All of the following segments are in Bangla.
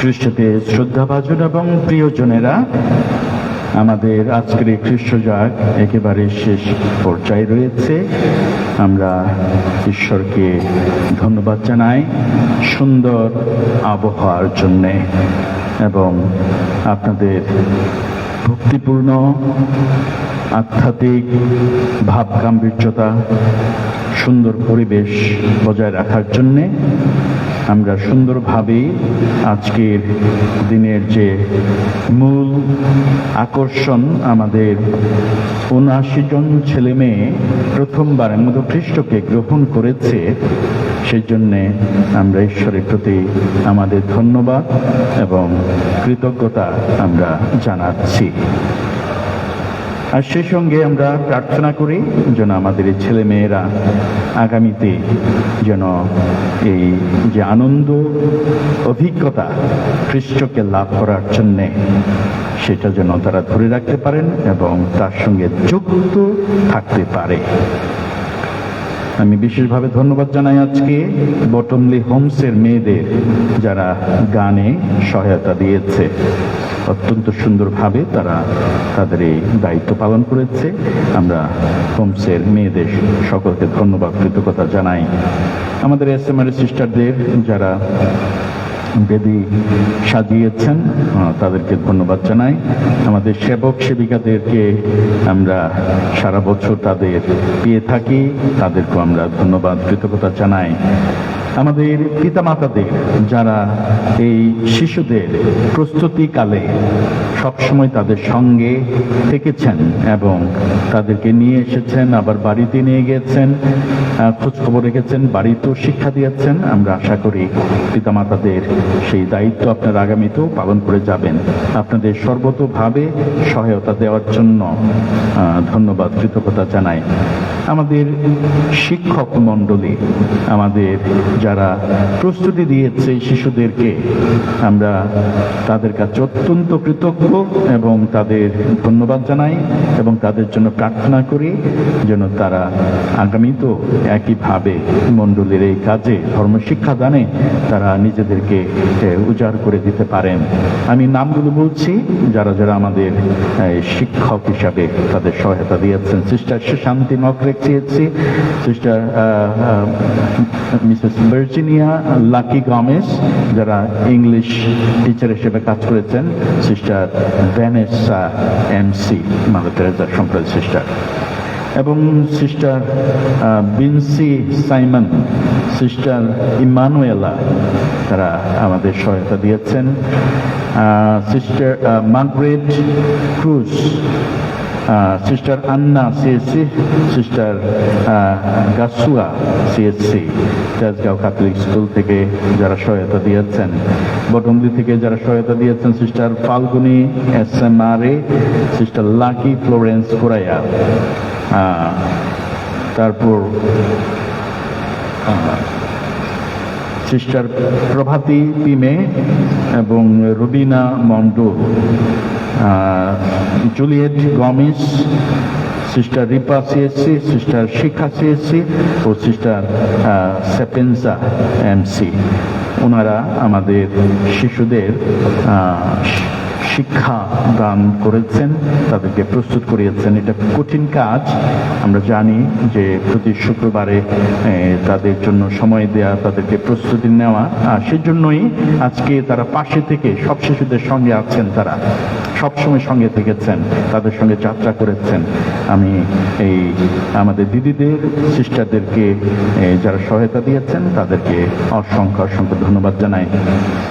খ্রিস্টতে শ্রদ্ধাভাজন এবং প্রিয়জনেরা আমাদের আজকের এই খ্রিস্টজাগ একেবারে শেষ পর্যায়ে রয়েছে। আমরা ঈশ্বরকে ধন্যবাদ জানাই সুন্দর আবহাওয়ার জন্যে এবং আপনাদের ভক্তিপূর্ণ, আধ্যাত্মিক ভাব গাম্ভীর্যতা সুন্দর পরিবেশ বজায় রাখার জন্যে আমরা সুন্দরভাবে আজকের দিনের যে মূল আকর্ষণ আমাদের উনআশি জন ছেলে মেয়ে প্রথমবারের মতো খ্রিস্টকে গ্রহণ করেছে, সেই জন্যে আমরা ঈশ্বরের প্রতি আমাদের ধন্যবাদ এবং কৃতজ্ঞতা আমরা জানাচ্ছি। আর সেই সঙ্গে আমরা প্রার্থনা করি যেন আমাদের এই ছেলে মেয়েরা আগামীতে যেন এই যে আনন্দ, অভিজ্ঞতা খ্রিস্টকে লাভ করার জন্যে সেটা যেন তারা ধরে রাখতে পারেন এবং তার সঙ্গে যুক্ত থাকতে পারে। আমি বিশেষভাবে ধন্যবাদ জানাই আজকে বটমলি হোমসের মেয়েদের যারা গানে সহায়তা দিয়েছে। অত্যন্ত সুন্দরভাবে তারা তাদের এই দায়িত্ব পালন করেছে। আমরা হোমসের মেয়েদের সকলকে ধন্যবাদ, কৃতজ্ঞতা জানাই। আমাদের এস এম আর সিস্টারদের যারা বেদি সাজিয়েছেন তাদেরকে ধন্যবাদ জানাই। আমাদের সেবক সেবিকাদেরকে আমরা সারা বছর তাদের পেয়ে থাকি, তাদেরকেও আমরা ধন্যবাদ, কৃতজ্ঞতা জানাই। আমাদের পিতামাতাদের, যারা এই শিশুদের প্রস্তুতিকালে সবসময় তাদের সঙ্গে থেকেছেন এবং তাদেরকে নিয়ে এসেছেন, আবার বাড়িতে নিয়ে গিয়েছেন খোঁজখবর রেখেছেন, বাড়িতেও শিক্ষা দিয়েছেন। আমরা আশা করি পিতামাতাদের সেই দায়িত্ব আপনারা আগামীতেও পালন করে যাবেন। আপনাদের সর্বতোভাবে সহায়তা দেওয়ার জন্য ধন্যবাদ, কৃতজ্ঞতা জানাই। আমাদের শিক্ষক মণ্ডলী, আমাদের যারা প্রস্তুতি দিয়েছে শিশুদেরকে, আমরা তাদের কাছে অত্যন্ত কৃতজ্ঞ এবং তাদের ধন্যবাদ জানাই এবং তাদের জন্য প্রার্থনা করি যেন তারা আগামীতেও একইভাবে মণ্ডলীর এই কাজে ধর্মশিক্ষা দানে তারা নিজেদেরকে উজাড় করে দিতে পারেন। আমি নামগুলো বলছি, যারা যারা আমাদের শিক্ষক হিসাবে তাদের সহায়তা দিয়েছেন। সিস্টার শান্তি নকরেক চেয়েছি। Sister Mrs Virginia Lucky Gomes, যারা ইংলিশ টিচার হিসেবে কাজ করেছেন, sister Vanessa M C mother Teresa সম্প্রদায় সিস্টার। এবং sister Binsi Simon, sister Emanuela, তারা আমাদের সহায়তা দিয়েছেন। Sister Margaret Cruz sister Anna C S C sister Gasua C S C Tejgaon Catholic school থেকে যারা সহায়তা দিয়েছেন। বটমদি থেকে যারা সহায়তা দিয়েছেন sister Falguni S M R A sister Lucky Florence Corraya তারপর সিস্টার প্রভাতী পিমে এবং Rubina Mondal Juliet Gomes, sister Ripa C S C, sister Shikha C S C ও সিস্টার সেপেন্সা এমসি। ওনারা আমাদের শিশুদের শিক্ষা দান করেছেন, তাদেরকে প্রস্তুত করিয়েছেন। এটা কঠিন কাজ। আমরা জানি যে প্রতি শুক্রবারে তাদের জন্য সময় দেয়া, তাদেরকে প্রস্তুতি নেওয়া আর সেজন্যই আজকে তারা পাশে থেকে সব শিশুদের সঙ্গে আছেন তারা। সবসময় সঙ্গে থেকেছেন, তাদের সঙ্গে যাত্রা করেছেন। আমি এই আমাদের দিদিদের, সিস্টারদেরকে যারা সহায়তা দিয়েছেন, তাদেরকে অসংখ্য অসংখ্য ধন্যবাদ জানাই।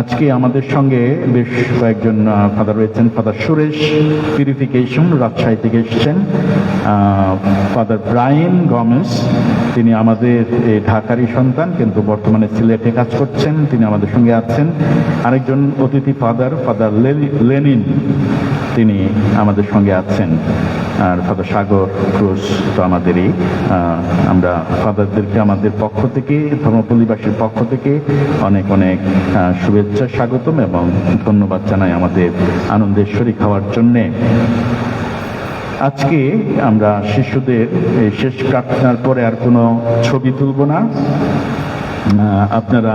আজকে আমাদের সঙ্গে বেশ কয়েকজন ফাদার রয়েছেন ফাদার সুরেশ, পিউরিফিকেশন রাজশাহী থেকে এসেছেন ফাদার ব্রাইন গমেস। তিনি আমাদের ঢাকারই সন্তান, কিন্তু বর্তমানে সিলেটে কাজ করছেন, তিনি আমাদের সঙ্গে আছেন। আরেকজন অতিথি ফাদার ফাদার লেনিন। তিনি আমাদের সঙ্গে আছেন। আর ফাদার সাগর ক্রুজ তো আমাদেরই। আমরা ফাদারদেরকে আমাদের পক্ষ থেকে, ধর্মপল্লীবাসীর পক্ষ থেকে অনেক অনেক শুভেচ্ছা স্বাগতম এবং ধন্যবাদ জানাই আমাদের আনন্দের শরীর খাওয়ার জন্যে। আজকে আমরা শিশুদের শেষ প্রার্থনার পরে আর কোনো ছবি তুলব না। আপনারা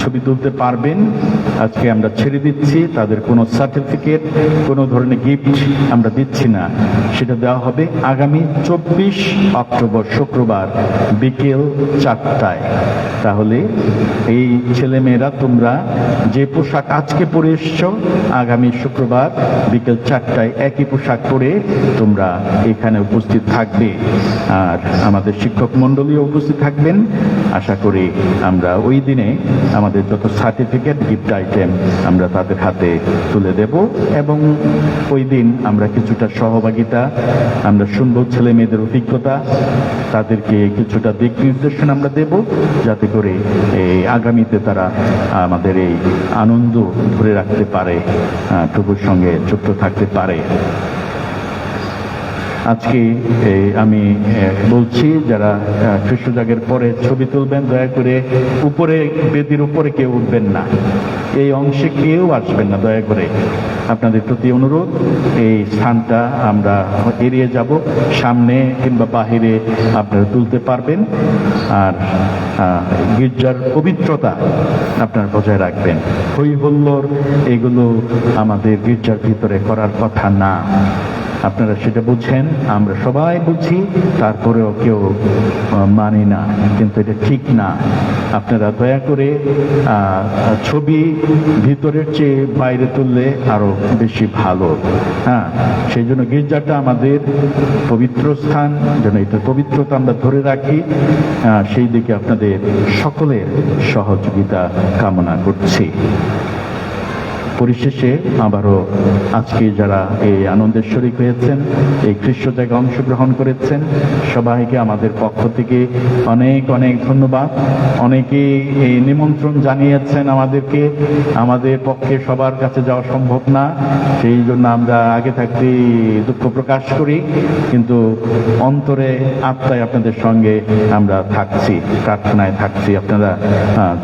ছবি তুলতে পারবেন। আজকে আমরা ছেড়ে দিচ্ছি, তাদের কোনো সার্টিফিকেট কোনো ধরনের গিফট আমরা দিচ্ছি না। সেটা দেওয়া হবে আগামী চব্বিশ অক্টোবর, শুক্রবার বিকেল চারটায়। তাহলে এই ছেলেমেয়েরা, তোমরা যে পোশাক আজকে পরে এসছো, আগামী শুক্রবার বিকেল চারটায় একই পোশাক পরে তোমরা এখানে উপস্থিত থাকবে। আর আমাদের শিক্ষক মণ্ডলীও উপস্থিত থাকবেন। আশা করি আমরা ওই দিনে আমাদের যত সার্টিফিকেট গিফট আইটেম আমরা তাদের হাতে তুলে দেব এবং ওই দিন আমরা কিছুটা সহভাগিতা, আমরা শুনব ছেলে মেয়েদের অভিজ্ঞতা, তাদেরকে কিছুটা দিক নির্দেশনা আমরা দেব যাতে করে এই আগামীতে তারা আমাদের এই আনন্দ ধরে রাখতে পারে প্রভুর সঙ্গে যুক্ত থাকতে পারে। আজকে আমি বলছি যারা খ্রিস্টজাগের পরে ছবি তুলবেন, দয়া করে উপরে, বেদির উপরে কেউ উঠবেন না। এই অংশে কেউ আসবেন না, দয়া করে। আপনাদের প্রতি অনুরোধ, এই স্থানটা আমরা এড়িয়ে যাব। সামনে কিংবা বাহিরে আপনারা তুলতে পারবেন। আর গির্জার পবিত্রতা আপনারা বজায় রাখবেন। হই হুল্লোড় এগুলো আমাদের গির্জার ভিতরে করার কথা না। আপনারা সেটা বুঝছেন, আমরা সবাই বুঝি তারপরেও কেউ মানি না, কিন্তু এটা ঠিক না। আপনারা দয়া করে ছবি ভিতরের চেয়ে বাইরে তুললে আরও বেশি ভালো। হ্যাঁ সেই জন্য গির্জাটা আমাদের পবিত্র স্থান, যেন এটার পবিত্রতা আমরা ধরে রাখি সেই দিকে আপনাদের সকলের সহযোগিতা কামনা করছি। পরিশেষে আবারও আজকে যারা এই আনন্দের শরিক হয়েছেন, এই খ্রিস্ট জায়গায় অংশগ্রহণ করেছেন, সবাইকে আমাদের পক্ষ থেকে অনেক অনেক ধন্যবাদ। অনেকে এই নিমন্ত্রণ জানিয়েছেন আমাদেরকে, আমাদের পক্ষে সবার কাছে যাওয়া সম্ভব না, সেই জন্য আমরা আগে থাকতে দুঃখ প্রকাশ করি, কিন্তু অন্তরে আত্মায় আপনাদের সঙ্গে আমরা থাকছি, প্রার্থনায় থাকছি। আপনারা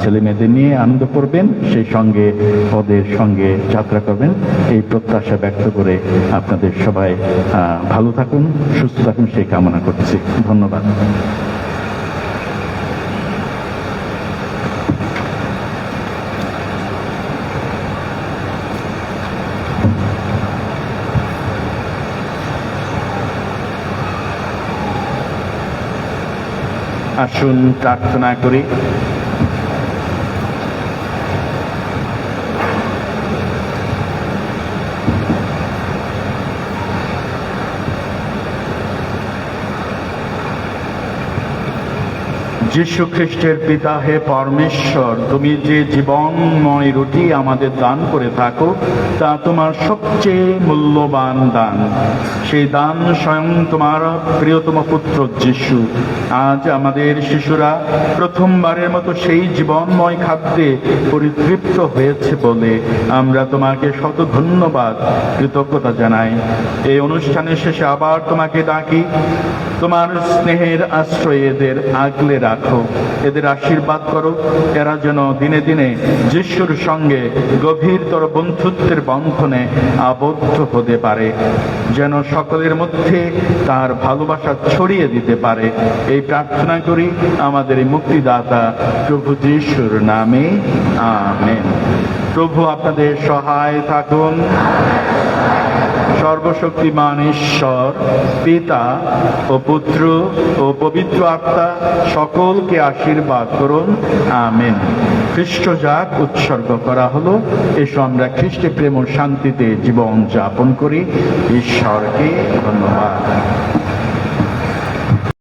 ছেলে মেয়েদের নিয়ে আনন্দ করবেন, সেই সঙ্গে ওদের সঙ্গে যাত্রা করবেন। এই প্রত্যাশা ব্যক্ত করে আপনাদের সবাই ভালো থাকুন, সুস্থ থাকুন, সেই কামনা করছি। ধন্যবাদ। আসুন প্রার্থনা করি। যীশু খ্রিস্টের পিতা, হে পরমেশ্বর, তুমি যে জীবনময় রুটি আমাদের দান করে থাকো, তা তোমার সবচেয়ে মূল্যবান দান। সেই দান স্বয়ং তোমার প্রিয়তম পুত্র যিশু। আজ আমাদের শিশুরা প্রথমবারের মতো সেই জীবনময় খাদ্যে পরিতৃপ্ত হয়েছে বলে আমরা তোমাকে শত ধন্যবাদ, কৃতজ্ঞতা জানাই। এই অনুষ্ঠানের শেষে আবার তোমাকে ডাকি, তোমার স্নেহের আশ্রয়ে এদের আগলে রাখ। রাখো। এদের আশীর্বাদ করো। এরা যেন দিনে দিনে যিশুর সঙ্গে গভীরতর বন্ধুত্বের বন্ধনে আবদ্ধ হতে পারে, যেন সকলের মধ্যে তার ভালোবাসা ছড়িয়ে দিতে পারে। এই প্রার্থনা করি আমাদের মুক্তিদাতা প্রভু যিশুর নামে, আমেন। প্রভু আপনাদের সহায় থাকুন। সর্বশক্তিমান ঈশ্বর, পিতা ও পুত্র ও পবিত্র আত্মা, সকলকে আশীর্বাদ করুন। আমেন। খ্রিস্ট যাক উৎসর্গ করা হলো। এসো আমরা খ্রিস্টে প্রেম ও শান্তিতে জীবন যাপন করি। ঈশ্বরকে ধন্যবাদ।